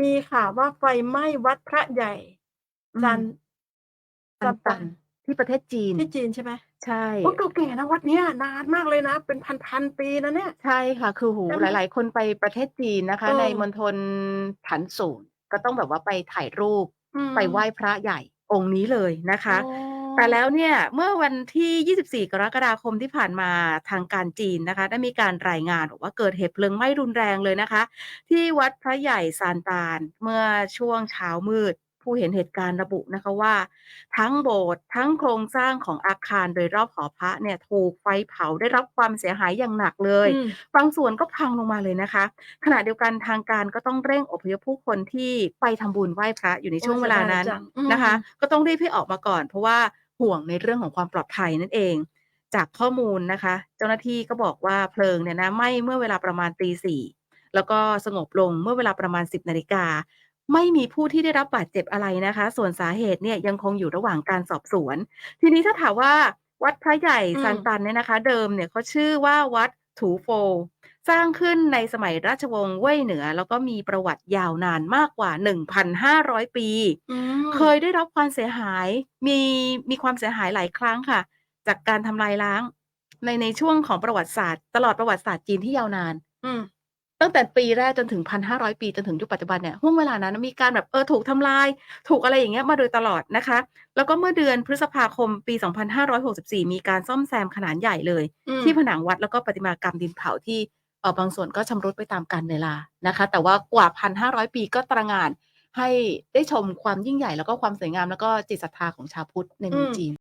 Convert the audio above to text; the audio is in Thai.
มีข่าวว่าไฟไหม้วัดพระใหญ่อืซัมนซัซันนตัตันนที่ประเทศจีนที่จีนใช่ไหม?ใช่โอ้เก่าแก่นะวัดเนี้ยนานมากเลยนะ เป็นพันๆปีนะเนี่ย ใช่ค่ะ คือโอ้โฮใช่หไหม?ลาย ๆ คนไปประเทศจีนนะคเะในมออณฑลฐานสูนก็ต้องแบบว่าไปถ่ายรูปอืไปไหว้มพระใหญ่องค์นี้เลยนะคอ๋ะ แต่อแล้วเนี่ยเมื่อวันที่ 24 กรกฎาคมที่ผ่านมาทางการจีนนะคะ ได้มีการรายงานบอกว่าเกิดเหตุเพลิงไหม้รุนแรงเลยนะคะ ที่วัดพระใหญ่ซานตานเมื่อช่วงเช้ามืด ผู้เห็นเหตุการณ์ระบุนะคะว่า ทั้งโบสถ์ทั้งโครงสร้างของอาคารโดยรอบหอพระเนี่ยถูกไฟเผาได้รับความเสียหายอย่างหนักเลยอืมบางส่วนก็พังลงมาเลยนะคะ ขณะเดียวกันทางการก็ต้องเร่งอพยพผู้คนที่ไปทำบุญไหว้พระอยู่ในโอ้ช่วงเสเวียดายลานั้นจังอืนะคะมก็ต้องรีบให้ออกมาก่อน เพราะว่า ห่วงในเรื่องของความปลอดภัยนั่นเอง จากข้อมูลนะคะ เจ้าหน้าที่ก็บอกว่าเพลิงเนี่ยนะไหม้เมื่อเวลาประมาณตี4แล้วก็สงบลงเมื่อเวลาประมาณ 10นาฬิกาไม่มีผู้ที่ได้รับบาดเจ็บอะไรนะคะ ส่วนสาเหตุเนี่ยยังคงอยู่ระหว่างการสอบสวน ทีนี้ถ้าถามว่าวัดพระใหญ่อืซานมตันเนี่ยนะคะ เดิมเนี่ยเขาชื่อว่าวัดถูโฟว สร้างขึ้นในสมัยราชวงศ์เว่ยเหนือ แล้วก็มีประวัติยาวนานมากกว่า 1,500 ปีอืมเคยได้รับความเสียหายมีมีความเสียหายหลายครั้งค่ะ จากการทำลายล้าง ในในช่วงของประวัติศาสตร์ ตลอดประวัติศาสตร์จีนที่ยาวนานอืมตั้งแต่ปีแรกจนถึง 1,500 ปีจนถึงยุคปัจจุบันเนี่ยห่วงเวลานั้นมีการแบบเออถูกทำลาย ถูกอะไรอย่างเงี้ยมาโดยตลอดนะคะ แล้วก็เมื่อเดือนพฤษภาคมปี 2564 มีการซ่อมแซมขนาดใหญ่เลยอืมที่ผนังวัดแล้วก็ประติมากรรมดินเผาที่เอ่อ บางส่วนก็ชำรุดไปตามกาลเวลานะคะ แต่ว่ากว่า 1,500 ปีก็ตระหง่านให้ได้ชมความยิ่งใหญ่แล้วก็ความสวยงาม แล้วก็จิตศรัทธาของชาวพุทธในอืเมืองมจีน